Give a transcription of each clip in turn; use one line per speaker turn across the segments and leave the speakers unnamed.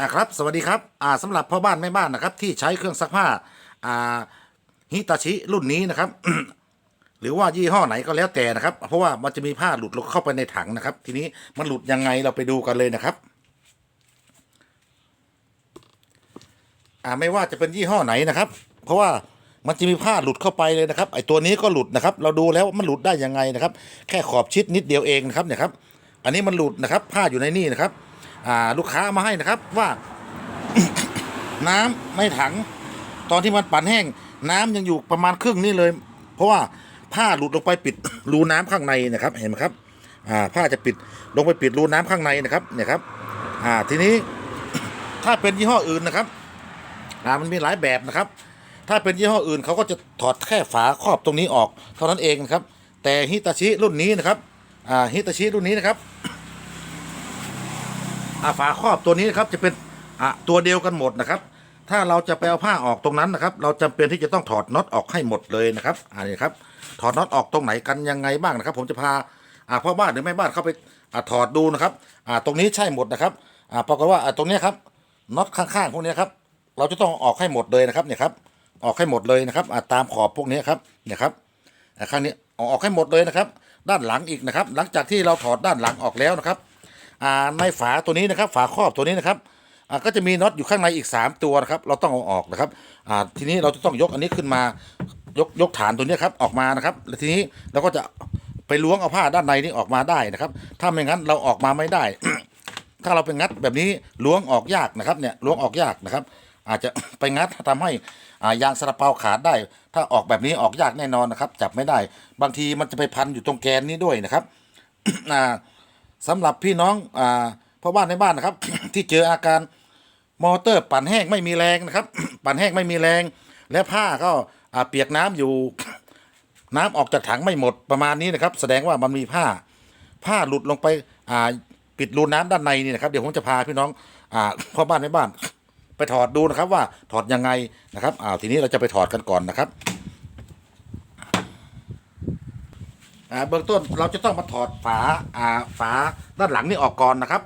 อ่าครับ สวัสดีครับอ่าสำหรับพ่อบ้านแม่บ้านนะครับ ที่ใช้เครื่องซักผ้าอ่าฮิตาชิรุ่นนี้นะครับ หรือว่ายี่ห้อไหนก็แล้วแต่นะครับ เพราะว่ามันจะมีผ้าหลุดลงเข้าไปในถังนะครับ ทีนี้มันหลุดยังไงเราไปดูกันเลยนะครับอ่าไม่ว่าจะเป็นยี่ห้อไหนนะครับ เพราะว่ามันจะมีผ้าหลุดเข้าไปเลยนะครับไอตัวนี้ก็หลุดนะครับ เราดูแล้วมันหลุดได้ยังไงนะครับ แค่ขอบชิดนิดเดียวเองนะครับเนี่ยครับ อันนี้มันหลุดนะครับ ผ้าอยู่ในนี่นะครับ ลูกค้ามาให้นะครับว่า น้ำในถัง ตอนที่มันปั่นแห้ง น้ำยังอยู่ประมาณครึ่งนี่เลย เพราะว่าผ้าหลุดลงไปปิดรูน้ำข้างในนะครับ เห็นไหมครับผ้าจะปิดลงไปปิดรูน้ำข้างในนะครับ เนี่ยครับทีนี้ถ้าเป็นยี่ห้ออื่นนะครับมันมีหลายแบบนะครับ ถ้าเป็นยี่ห้ออื่นเขาก็จะถอดแค่ฝาครอบตรงนี้ออก เท่านั้นเองนะครับ แต่ฮิตาชิรุ่นนี้นะครับฮิตาชิรุ่นนี้นะครับ อาฝาครอบตัวนี้นะครับจะเป็นอะตัวเดียวกันหมดนะครับ ถ้าเราจะไปเอาผ้าออกตรงนั้นนะครับ เราจำเป็นที่จะต้องถอดน็อตออกให้หมดเลยนะครับอ่านี่ครับถอดน็อตออกตรงไหนกันยังไงบ้างนะครับ ผมจะพาอ่าพ่อบ้านหรือแม่บ้านเข้าไปอ่าถอดดูนะครับอ่าตรงนี้ใช่หมดนะครับอ่าปรากฏว่าอ่าตรงนี้ครับน็อตข้างๆพวกนี้ครับเราจะต้องออกให้หมดเลยนะครับเนี่ยครับออกให้หมดเลยนะครับตามขอบพวกนี้ครับเนี่ยครับข้างนี้ออกให้หมดเลยนะครับ ด้านหลังอีกนะครับ หลังจากที่เราถอดด้านหลังออกแล้วนะครับ อ่าในฝาตัวนี้นะครับ ฝาครอบตัวนี้นะครับอ่าก็จะมีน็อตอยู่ข้างในอีก 3 ตัวนะครับ เราต้องเอาออกนะครับอ่าทีนี้เราจะต้องยกอันนี้ขึ้นมายกยกฐานตัวนี้ครับออกมานะครับแล้วทีนี้เราก็จะไปล้วงเอาผ้าด้านในนี้ออกมาได้นะครับ ถ้าไม่งั้นเราออกมาไม่ได้ ถ้าเราไปงัดแบบนี้ล้วงออกยากนะครับเนี่ยล้วงออกยากนะครับ อาจจะไปงัดทำให้อ่ายางสลับเปาขาดได้ ถ้าออกแบบนี้ออกยากแน่นอนนะครับ จับไม่ได้ บางทีมันจะไปพันอยู่ตรงแกนนี้ด้วยนะครับอ่า สำหรับพี่น้องอ่าพ่อบ้านในบ้านนะครับ ที่เจออาการมอเตอร์ปั่นแห้งไม่มีแรงนะครับ ปั่นแห้งไม่มีแรง และผ้าก็อ่าเปียกน้ำอยู่ น้ำออกจากถังไม่หมดประมาณนี้นะครับ แสดงว่ามันมีผ้า ผ้าหลุดลงไปอ่าปิดรูน้ำด้านในนี่นะครับเดี๋ยวผมจะพาพี่น้องอ่าพ่อบ้านในบ้าน ไปถอดดูนะครับว่าถอดยังไงนะครับอ้าทีนี้เราจะไปถอดกันก่อนนะครับ อ่าเบื้องต้นเราจะต้องมาถอดฝาอ่าฝาด้านหลังนี่ออกก่อนนะครับ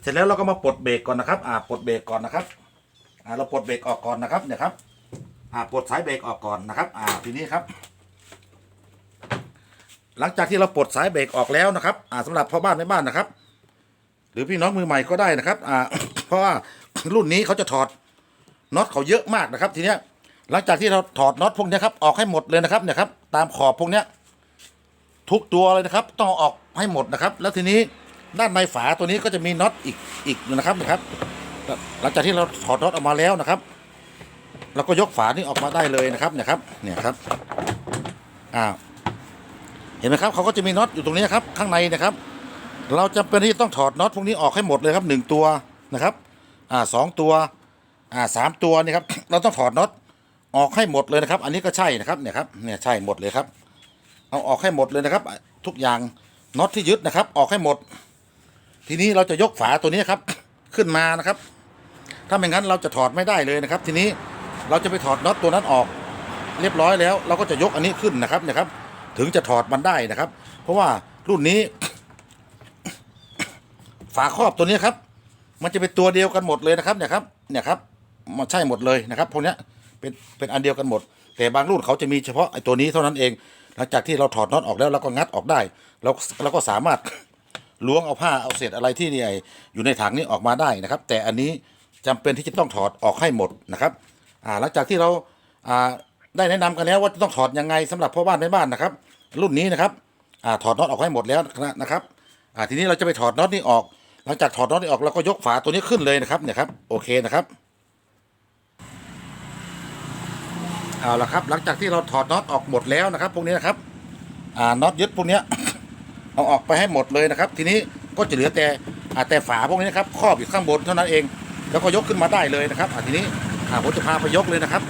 เสร็จแล้วเราก็มาปลดเบรกก่อนนะครับอ่าปลดเบรกก่อนนะครับอ่าเราปลดเบรกออกก่อนนะครับเนี่ยครับอ่าปลดสายเบรกออกก่อนนะครับอ่าทีนี้ครับ หลังจากที่เราปลดสายเบรกออกแล้วนะครับอ่าสำหรับพ่อบ้านแม่บ้านนะครับ หรือพี่น้องมือใหม่ก็ได้นะครับอ่าเพราะว่ารุ่นนี้เขาจะถอดน็อตเขาเยอะมากนะครับ ทีเนี้ยหลังจากที่เราถอดน็อตพวกนี้ครับออกให้หมดเลยนะครับเนี่ยครับตามขอบพวกเนี้ย ทุกตัวเลยนะครับ ต้องออกให้หมดนะครับ แล้วทีนี้ด้านในฝาตัวนี้ก็จะมีน็อตอีกอีกนะครับนะครับ หลังจากที่เราถอดน็อตออกมาแล้วนะครับเราก็ยกฝานี้ออกมาได้เลยนะครับเนี่ยครับเนี่ยครับอ่าเห็นไหมครับเขาก็จะมีน็อตอยู่ตรงนี้ครับข้างในนะครับ เราจำเป็นที่จะต้องถอดน็อตพวกนี้ออกให้หมดเลยครับหนึ่งตัวนะครับอ่าสองตัวอ่าสามตัวนี่ครับเราต้องถอดน็อตออกให้หมดเลยนะครับ อันนี้ก็ใช่นะครับเนี่ยครับเนี่ยใช่หมดเลยครับ เอาออกให้หมดเลยนะครับ ทุกอย่างน็อตที่ยึดนะครับ ออกให้หมด ทีนี้เราจะยกฝาตัวนี้ครับ ขึ้นมานะครับ ถ้าไม่งั้นเราจะถอดไม่ได้เลยนะครับ ทีนี้เราจะไปถอดน็อตตัวนั้นออก เรียบร้อยแล้ว เราก็จะยกอันนี้ขึ้นนะครับเนะครับ ถึงจะถอดมันได้นะครับ เพราะว่ารุ่นนี้ ฝาครอบตัวนี้ครับ มันจะเป็นตัวเดียวกันหมดเลยนะครับเนี่ยครับ เนี่ยครับมันใช่หมดเลยนะครับพวกนี้เป็นเป็นอันเดียวกันหมด แต่บางรุ่นเขาจะมีเฉพาะไอ้ตัวนี้เท่านั้นเอง หลังจากที่เราถอดน็อตออกแล้วเราก็งัดออกได้เราเราก็สามารถล้วงเอาผ้าเอาเศษอะไรที่เนี่ยอยู่ในถังนี้ออกมาได้นะครับ แต่อันนี้จำเป็นที่จะต้องถอดออกให้หมดนะครับอ่าหลังจากที่เราอ่าได้แนะนำกันแล้วว่าจะต้องถอดยังไงสำหรับพ่อบ้านแม่บ้านนะครับ รุ่นนี้นะครับอ่าถอดน็อตออกให้หมดแล้วนะครับอ่าทีนี้เราจะไปถอดน็อตนี้ออก หลังจากถอดน็อตนี้ออกเราก็ยกฝาตัวนี้ขึ้นเลยนะครับเนี่ยครับโอเคนะครับ เอาละครับ หลังจากที่เราถอดน็อตออกหมดแล้วนะครับ พวกนี้นะครับอ่าน็อตยึดพวกนี้ เอาออกไปให้หมดเลยนะครับ ทีนี้ก็จะเหลือแต่แต่ฝาพวกนี้นะครับครอบอยู่ข้างบนเท่านั้นเอง แล้วก็ยกขึ้นมาได้เลยนะครับทีนี้ผมจะพาไปยกเลยนะครับ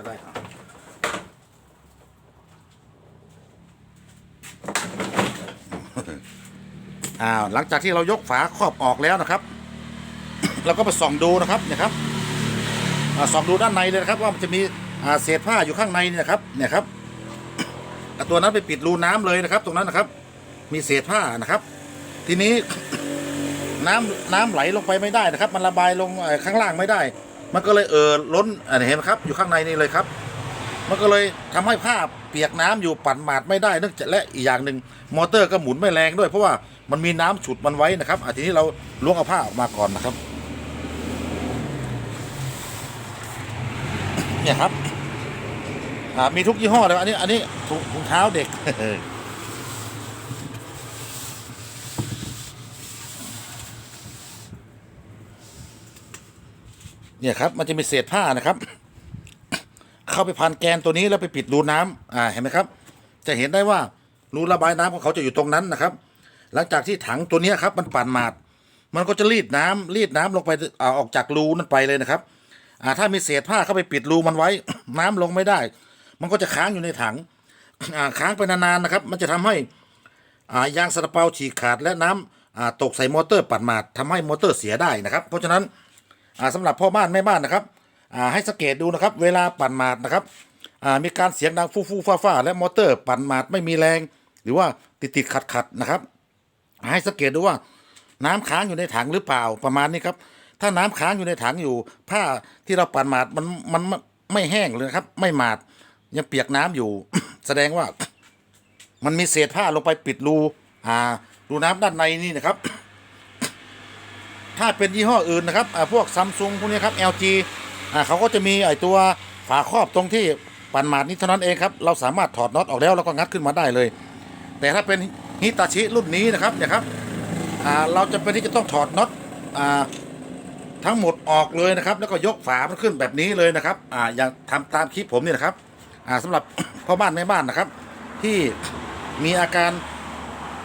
ก็ได้ครับอ้าวหลังจากที่เรายกฝาครอบออกแล้วนะครับ เราก็ไปส่องดูนะครับเนี่ยครับส่องดูด้านในเลยนะครับ ว่ามันจะมีเศษผ้าอยู่ข้างในเนี่ยนะครับ เนี่ยครับตัวนั้นไปปิดรูน้ำเลยนะครับ ตรงนั้นนะครับ มีเศษผ้านะครับ ทีนี้น้ำน้ำไหลลงไปไม่ได้นะครับ มันระบายลงข้างล่างไม่ได้ มันก็เลยเออล้นอ่าเห็นไหมครับ อยู่ข้างในนี่เลยครับ มันก็เลยทำให้ผ้าเปียกน้ำอยู่ปั่นหมาดไม่ได้เนื่องจากและอีกอย่างหนึ่งมอเตอร์ก็หมุนไม่แรงด้วย เพราะว่ามันมีน้ำฉุดมันไว้นะครับอทีนี้เราล้วงเอาผ้าออกมาก่อนนะครับ เนี่ยครับมีทุกยี่ห้อเลยอันนี้อันนี้ถุงเท้าเด็ก เนี่ยครับมันจะมีเศษผ้านะครับ เข้าไปพันแกนตัวนี้แล้วไปปิดรูน้ำอ่าเห็นไหมครับ จะเห็นได้ว่ารูระบายน้ำของเขาจะอยู่ตรงนั้นนะครับ หลังจากที่ถังตัวนี้ครับ มันปั่นหมาด มันก็จะรีดน้ำรีดน้ำลงไปอ่าออกจากรูนั้นไปเลยนะครับอ่าถ้ามีเศษผ้าเข้าไปปิดรูมันไว้ น้ำลงไม่ได้ มันก็จะค้างอยู่ในถังอ่าค้างไปนานๆนะครับ มันจะทำให้อ่ายางสะเปาฉีกขาดและน้ำอ่าตกใส่มอเตอร์ปั่นหมาดทำให้มอเตอร์เสียได้นะครับ เพราะฉะนั้น สำหรับพ่อบ้านแม่บ้านนะครับอ่าให้สังเกตดูนะครับ เวลาปั่นหมาดนะครับอ่ามีการเสียงดังฟู่ฟู่ฟ้าฟ้าและมอเตอร์ปั่นหมาดไม่มีแรง หรือว่าติดติดขัดขัดนะครับ ให้สังเกตดูว่าน้ำค้างอยู่ในถังหรือเปล่าประมาณนี้ครับ ถ้าน้ำค้างอยู่ในถังอยู่ ผ้าที่เราปั่นหมาดมันมันไม่แห้งเลยนะครับ ไม่หมาดยังเปียกน้ำอยู่ แสดงว่า มันมีเศษผ้าลงไปปิดรูอ่ารูน้ำด้านในนี่นะครับ ถ้าเป็นยี่ห้ออื่นนะครับพวกซัมซุงพวกนี้ครับ LG เขาก็จะมีไอตัวฝาครอบตรงที่ปั่นหมาดนี้เท่านั้นเองครับ เราสามารถถอดน็อตออกแล้วแล้วก็งัดขึ้นมาได้เลย แต่ถ้าเป็นฮิตาชิรุ่นนี้นะครับเนี่ยครับเราจะเป็นที่จะต้องถอดน็อตทั้งหมดออกเลยนะครับ แล้วก็ยกฝามันขึ้นแบบนี้เลยนะครับออย่างทำตามคลิปผมนี่นะครับอ่าสำหรับพ่อบ้านแม่บ้านนะครับ ที่มีอาการ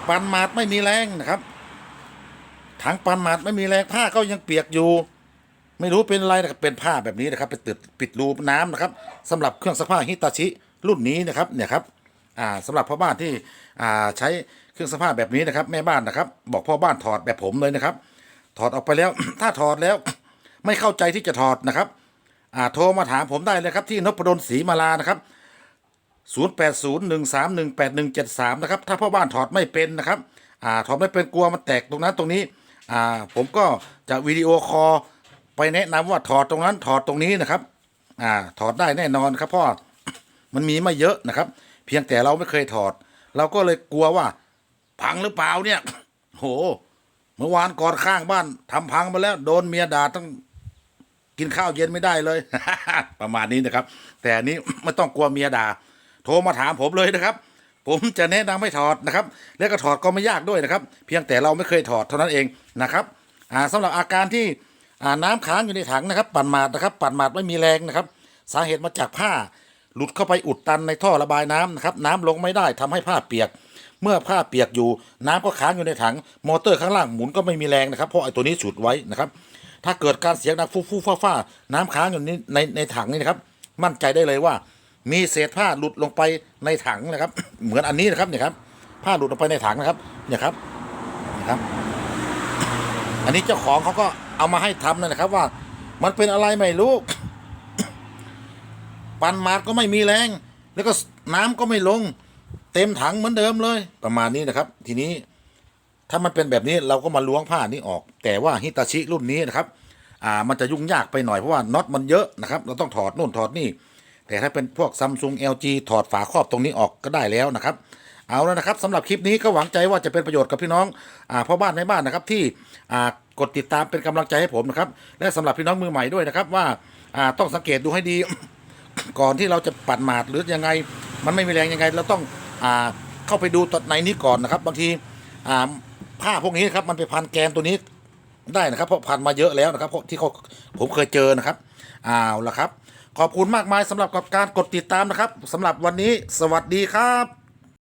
ปั่นหมาดไม่มีแรงนะครับ ถังปันหมัดไม่มีแรงผ้าก็ยังเปียกอยู่ ไม่รู้เป็นอะไรนะครับเป็นผ้าแบบนี้นะครับไปติดปิดรูน้ำนะครับสำหรับเครื่องซักผ้าฮิตาชิรุ่นนี้นะครับเนี่ยครับอ่าสำหรับพ่อบ้านที่อ่าใช้เครื่องซักผ้าแบบนี้นะครับ แม่บ้านนะครับ บอกพ่อบ้านถอดแบบผมเลยนะครับ ถอดออกไปแล้ว ถ้าถอดแล้วไม่เข้าใจที่จะถอดนะครับอ่าโทรมาถามผมได้เลยครับที่นพดลศรีมาลานะครับ0801318173 นะครับ ถ้าพ่อบ้านถอดไม่เป็นนะครับ อ่า ถอดไม่เป็นกลัวมันแตกตรงนั้นตรงนี้ อ่าผมก็จะวิดีโอคอลไปแนะนำว่าถอดตรงนั้นถอดตรงนี้นะครับ อ่า ถอดได้แน่นอนครับพ่อมันมีไม่เยอะนะครับ เพียงแต่เราไม่เคยถอด เราก็เลยกลัวว่า พังหรือเปล่าเนี่ย โห เมื่อวานก่อนข้างบ้านทำพังมาแล้ว โดนเมียด่าตั้งกินข้าวเย็นไม่ได้เลย ประมาณนี้นะครับ แต่อันนี้ไม่ต้องกลัวเมียด่า โทรมาถามผมเลยนะครับ ผมจะแนะนำให้ถอดนะครับ แล้วก็ถอดก็ไม่ยากด้วยนะครับ เพียงแต่เราไม่เคยถอดเท่านั้นเองนะครับอ่าสำหรับอาการที่น้ำค้างอยู่ในถังนะครับ ปั่นหมาดนะครับ ปั่นหมาดไม่มีแรงนะครับ สาเหตุมาจากผ้าหลุดเข้าไปอุดตันในท่อระบายน้ำนะครับ น้ำลงไม่ได้ทำให้ผ้าเปียก เมื่อผ้าเปียกอยู่ น้ำก็ค้างอยู่ในถัง มอเตอร์ข้างล่างหมุนก็ไม่มีแรงนะครับ เพราะไอ้ตัวนี้ฉุดไว้นะครับ ถ้าเกิดการเสียงดังฟู่ฟู่ฟ้าฟ้าน้ำค้างอยู่ในในในถังนี่นะครับ มั่นใจได้เลยว่า มีเศษผ้าหลุดลงไปในถังนะครับ เหมือนอันนี้นะครับเนี่ยครับ ผ้าหลุดลงไปในถังนะครับ เนี่ยครับนะครับ อันนี้เจ้าของเขาก็เอามาให้ทำนั่นะครับ ว่า มันเป็นอะไรไม่รู้ปันมาดก็ไม่มีแรง แล้วก็น้ำก็ไม่ลง เต็มถังเหมือนเดิมเลย ประมาณนี้นะครับ ทีนี้ถ้ามันเป็นแบบนี้เราก็มาล้วงผ้านี้ออก แต่ว่าฮิตาชิรุ่นนี้นะครับ อ่า มันจะยุ่งยากไปหน่อยเพราะว่าน็อตมันเยอะนะครับ เราต้องถอดนู่นถอดนี่ แต่ถ้าเป็นพวกซัมซุง LG ถอดฝาครอบตรงนี้ออกก็ได้แล้วนะครับเอาแล้วนะครับสำหรับคลิปนี้ก็หวังใจว่าจะเป็นประโยชน์กับพี่น้องอ่าพ่อบ้านในบ้านนะครับที่อ่ากดติดตามเป็นกำลังใจให้ผมนะครับและสำหรับพี่น้องมือใหม่ด้วยนะครับว่าอ่าต้องสังเกตดูให้ดี ก่อนที่เราจะปัดหมาดหรือยังไง มันไม่มีแรงยังไง เราต้องอ่าเข้าไปดูตัดในนี้ก่อนนะครับ บางทีอ่าผ้าพวกนี้นครับมันไปพันแกนตัวนี้ได้นะครับเพราะพันมาเยอะแล้วนะครับเพราะที่เขาผมเคยเจอนะครับเอาละครับ ขอบคุณมากมายสำหรับกับการกดติดตามนะครับสำหรับวันนี้สวัสดีครับ